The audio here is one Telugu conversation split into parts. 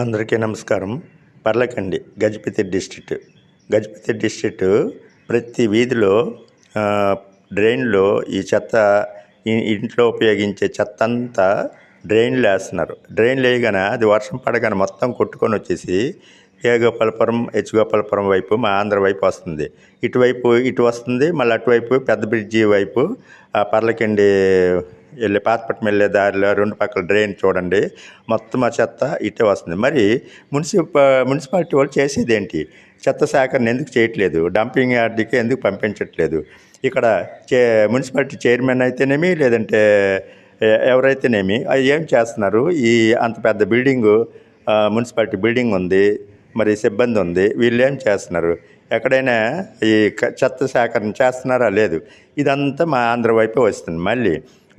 అందరికీ నమస్కారం. పర్లకండి గజపతి డిస్ట్రిక్ట్. గజపతి డిస్ట్రిక్ట్ ప్రతి వీధిలో డ్రైన్లో ఈ చెత్త ఇంట్లో ఉపయోగించే చెత్త అంతా డ్రైన్లు వేస్తున్నారు. డ్రైన్లు వేయగానే అది వర్షం పడగానే మొత్తం కొట్టుకొని వచ్చేసి ఏ గోపాలపురం హెచ్ గోపాలపురం వైపు మా ఆంధ్ర వైపు వస్తుంది. ఇటువైపు ఇటు వస్తుంది మళ్ళీ అటువైపు పెద్ద బ్రిడ్జి వైపు ఆ పర్లకండి వెళ్ళే పాతపట్నం వెళ్ళే దారిలో రెండు పక్కల డ్రైన్ చూడండి. మొత్తం ఆ చెత్త ఇటే వస్తుంది. మరి మున్సిప మున్సిపాలిటీ వాళ్ళు చేసేది ఏంటి చెత్త సేకరణ ఎందుకు చేయట్లేదు? డంపింగ్ యార్డ్కి ఎందుకు పంపించట్లేదు? ఇక్కడ చే మున్సిపాలిటీ చైర్మన్ అయితేనేమి లేదంటే ఎవరైతేనేమి ఏం చేస్తున్నారు? ఈ అంత పెద్ద బిల్డింగు మున్సిపాలిటీ బిల్డింగ్ ఉంది మరి సిబ్బంది ఉంది వీళ్ళు ఏం చేస్తున్నారు? ఎక్కడైనా ఈ చెత్త సేకరణ చేస్తున్నారా? లేదు. ఇదంతా మా ఆంధ్ర వైపే వస్తుంది. మళ్ళీ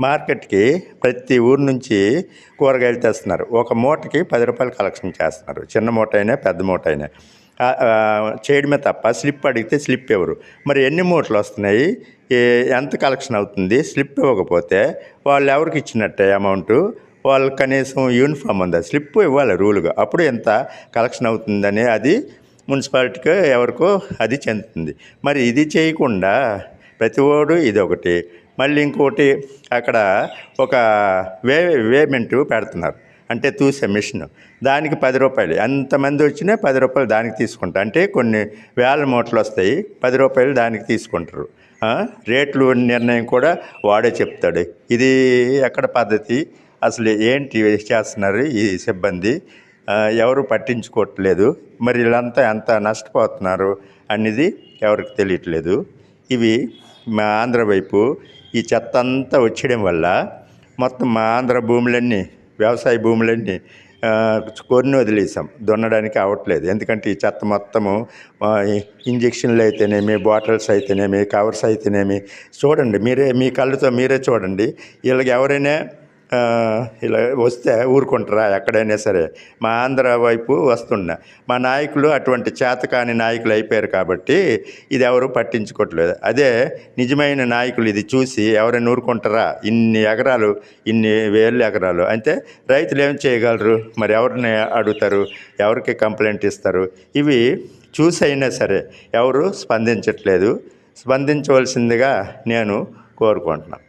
మార్కెట్కి ప్రతి ఊరు నుంచి కూరగాయలు తెస్తున్నారు. ఒక మూటకి పది రూపాయలు కలెక్షన్ చేస్తున్నారు. చిన్న మూట అయినా పెద్ద మూట అయినా. చేయడమే తప్ప స్లిప్ అడిగితే స్లిప్ ఎవరు మరి ఎన్ని మూటలు వస్తున్నాయి? ఎంత కలెక్షన్ అవుతుంది? స్లిప్ ఇవ్వకపోతే వాళ్ళు ఎవరికి ఇచ్చినట్టే అమౌంట్? వాళ్ళు కనీసం యూనిఫామ్ ఉందా? స్లిప్ ఇవ్వాలి రూల్గా. అప్పుడు ఎంత కలెక్షన్ అవుతుందని అది మున్సిపాలిటీకి ఎవరికో అది చెందుతుంది. మరి ఇది చేయకుండా ప్రతి ఓడు ఇది ఒకటి మళ్ళీ ఇంకోటి అక్కడ ఒక వే వేమెంట్ పెడుతున్నారు. అంటే తూసే మిషన్. దానికి పది రూపాయలు. ఎంతమంది వచ్చినా పది రూపాయలు దానికి తీసుకుంటారు అంటే కొన్ని వేల మూటలు వస్తాయి. పది రూపాయలు దానికి తీసుకుంటారు. రేట్లు నిర్ణయం కూడా వాడే చెప్తాడు. ఇది ఎక్కడ పద్ధతి? అసలు ఏంటి చేస్తున్నారు ఈ సిబ్బంది? ఎవరు పట్టించుకోవట్లేదు. మరి వీళ్ళంతా ఎంత నష్టపోతున్నారు? అనేది ఎవరికి తెలియట్లేదు. ఇవి మా ఆంధ్ర వైపు ఈ చెత్త అంతా వచ్చేయడం వల్ల మొత్తం మా ఆంధ్ర భూములన్నీ వ్యవసాయ భూములన్నీ కొన్ని వదిలేసాం. దున్నడానికి అవ్వట్లేదు ఎందుకంటే ఈ చెత్త మొత్తము ఇంజక్షన్లు అయితేనేమి బాటిల్స్ అయితేనేమి కవర్స్ అయితేనేమి చూడండి మీరే మీ కళ్ళతో మీరే చూడండి. వీళ్ళకి ఎవరైనా ఇలా వస్తే ఊరుకుంటారా? ఎక్కడైనా సరే. మా ఆంధ్ర వైపు వస్తున్నా. మా నాయకులు అటువంటి చేతకాని నాయకులు అయిపోయారు కాబట్టి ఇది ఎవరు పట్టించుకోవట్లేదు. అదే నిజమైన నాయకులు ఇది చూసి ఎవరైనా ఊరుకుంటారా? ఇన్ని ఎకరాలు ఇన్ని వేలు ఎకరాలు. అంటే రైతులు ఏం చేయగలరు? మరి ఎవరిని అడుగుతారు? ఎవరికి కంప్లైంట్ ఇస్తారు? ఇవి చూసి అయినా సరే ఎవరు స్పందించట్లేదు. స్పందించవలసిందిగా నేను కోరుకుంటున్నాను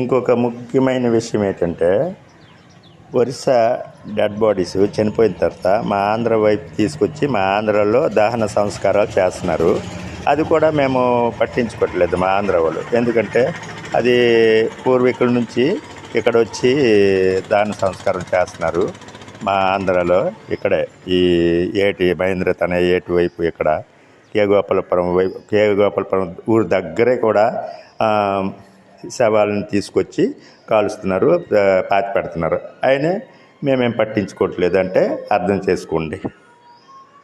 ఇంకొక ముఖ్యమైన విషయం ఏంటంటే వరుస డెడ్ బాడీస్ చనిపోయిన తర్వాత మా ఆంధ్ర వైపు తీసుకొచ్చి మా ఆంధ్రలో దహన సంస్కారాలు చేస్తున్నారు. అది కూడా మేము పట్టించుకోవట్లేదు మా ఆంధ్ర వాళ్ళు. ఎందుకంటే అది పూర్వీకుల నుంచి ఇక్కడ వచ్చి దహన సంస్కారం చేస్తున్నారు మా ఆంధ్రలో ఇక్కడే. ఈ ఏటి మహేంద్ర తన ఏటి వైపు ఇక్కడ కే గోపాలపురం వైపు కే గోపాలపురం ఊరు దగ్గరే కూడా శవాలను తీసుకొచ్చి కాలుస్తున్నారు పాతి పెడుతున్నారు. అయినా మేమేం పట్టించుకోవట్లేదు అంటే అర్థం చేసుకోండి.